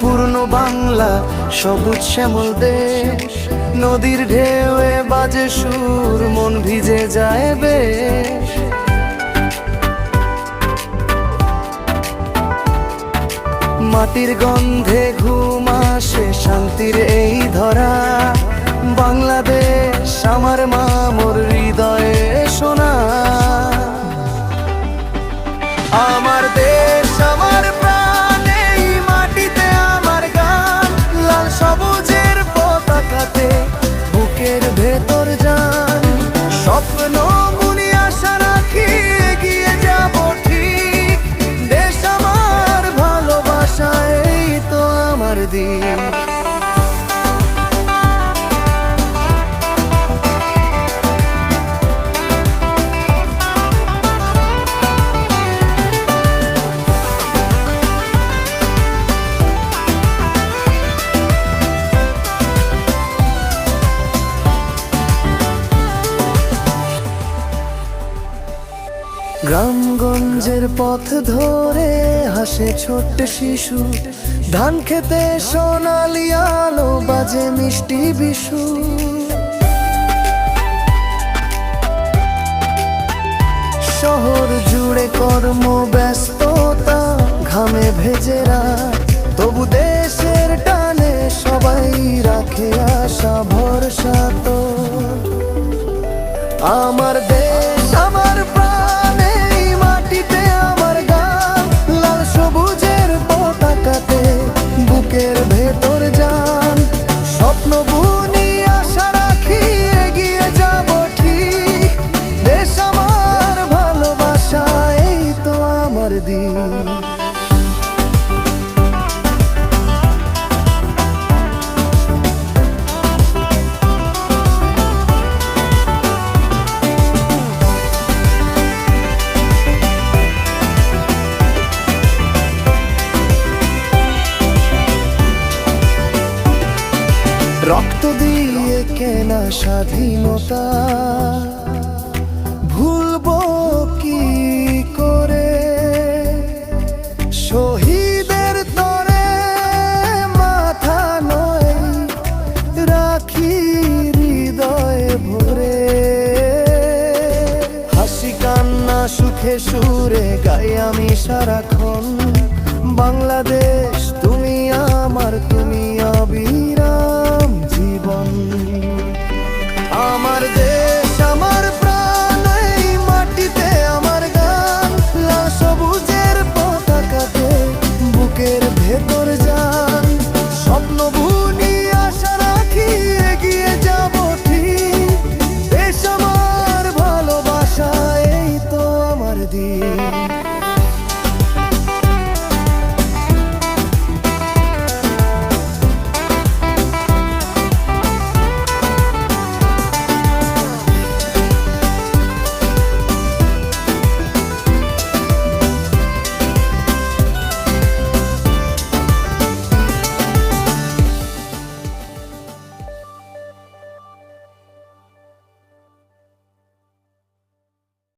পূর্ণ বাংলা, সবুজ শ্যামল দেশ। নদীর ঢেউয়ে বাজে সুর, মন ভিজে যায় বেশ। মাটির গন্ধে ঘুম আসে, শান্তির এই ধরা। বাংলাদেশ, আমার মা, মোর হৃদয়ে সোনা। আমার দেশ দিন গ্রামগঞ্জের পথ ধরে হাসে ছোট্ট শিশু। ধান খেতে সোনালি আলো বাজে মিষ্টি বিশু। শহর জুড়ে কর্ম ব্যস্ততা, ঘামে ভেজে রাত। তবু দেশের টানে সবাই রাখে আশা ভরসা তো। আমার দেশ রক্ত দিয়ে কেনা স্বাধীনতা। ভুলবো কি করে? শহীদের তরে মাথা নয়, রাখি হৃদয়ে ভরে। হাসি কান্না সুখে সুরে গাই আমি সারাক্ষণ। বাংলাদেশ dir.